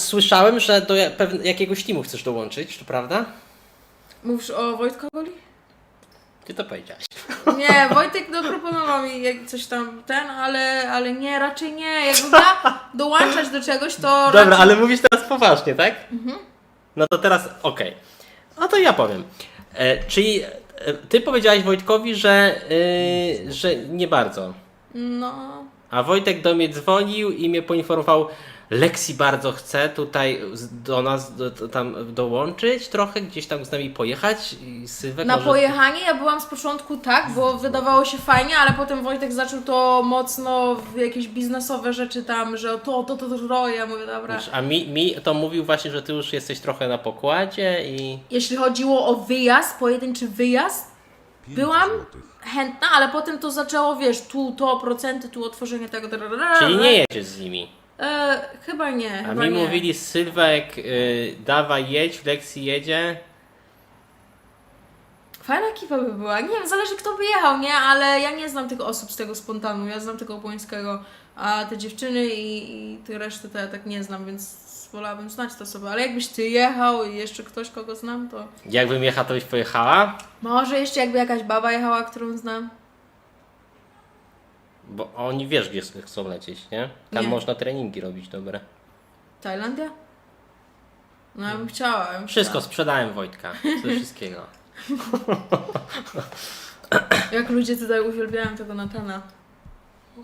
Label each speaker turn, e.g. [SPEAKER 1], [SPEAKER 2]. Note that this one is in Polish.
[SPEAKER 1] słyszałem, że do ja- pewn- jakiegoś teamu chcesz dołączyć, to prawda?
[SPEAKER 2] Mówisz o Wojtka Goli?
[SPEAKER 1] Ty to powiedziałaś.
[SPEAKER 2] Nie, Wojtek no, proponował mi jak coś tam ten, ale, ale nie, raczej nie. Jakbym ja dołączać do czegoś, to
[SPEAKER 1] Dobra,
[SPEAKER 2] raczej...
[SPEAKER 1] ale mówisz teraz poważnie, tak? No to teraz, okej. No to ja powiem. E, czyli e, ty powiedziałaś Wojtkowi, że, y, że nie bardzo.
[SPEAKER 2] No,
[SPEAKER 1] A Wojtek do mnie dzwonił i mnie poinformował, Lexi bardzo chce tutaj do nas do, do, tam dołączyć trochę, gdzieś tam z nami pojechać. I Sylwek
[SPEAKER 2] na
[SPEAKER 1] może...
[SPEAKER 2] pojechanie ja byłam z początku tak, bo wydawało się fajnie, ale potem Wojtek zaczął to mocno w jakieś biznesowe rzeczy tam, że to, to, to, to, to. Ja mówię, dobra.
[SPEAKER 1] A mi, mi to mówił właśnie, że ty już jesteś trochę na pokładzie i...
[SPEAKER 2] Jeśli chodziło o wyjazd, pojedynczy wyjazd, byłam chętna, ale potem to zaczęło, wiesz, tu to, procenty, tu otworzenie tego, da, da, da, da.
[SPEAKER 1] Czyli nie jedziesz z nimi.
[SPEAKER 2] E, chyba nie,
[SPEAKER 1] A
[SPEAKER 2] chyba
[SPEAKER 1] mi
[SPEAKER 2] nie.
[SPEAKER 1] mówili Sylwek, y, dawaj jedź, Lexi jedzie.
[SPEAKER 2] Fajna ekipa by była. Nie wiem, zależy kto by jechał, nie? Ale ja nie znam tych osób z tego spontanu. Ja znam tylko Błońskiego, a te dziewczyny i, i te reszty to ja tak nie znam, więc wolałabym znać te osoby. Ale jakbyś ty jechał i jeszcze ktoś, kogo znam, to...
[SPEAKER 1] Jakbym jechał, to byś pojechała?
[SPEAKER 2] Może jeszcze jakby jakaś baba jechała, którą znam.
[SPEAKER 1] Bo oni wiesz, gdzie chcą lecieć, nie? Tam
[SPEAKER 2] Nie.
[SPEAKER 1] można treningi robić dobre.
[SPEAKER 2] Tajlandia? No ja bym chciała. Ja bym
[SPEAKER 1] Wszystko
[SPEAKER 2] chciała.
[SPEAKER 1] sprzedałem Wojtka. Ze wszystkiego.
[SPEAKER 2] Jak ludzie tutaj uwielbiają tego Natana.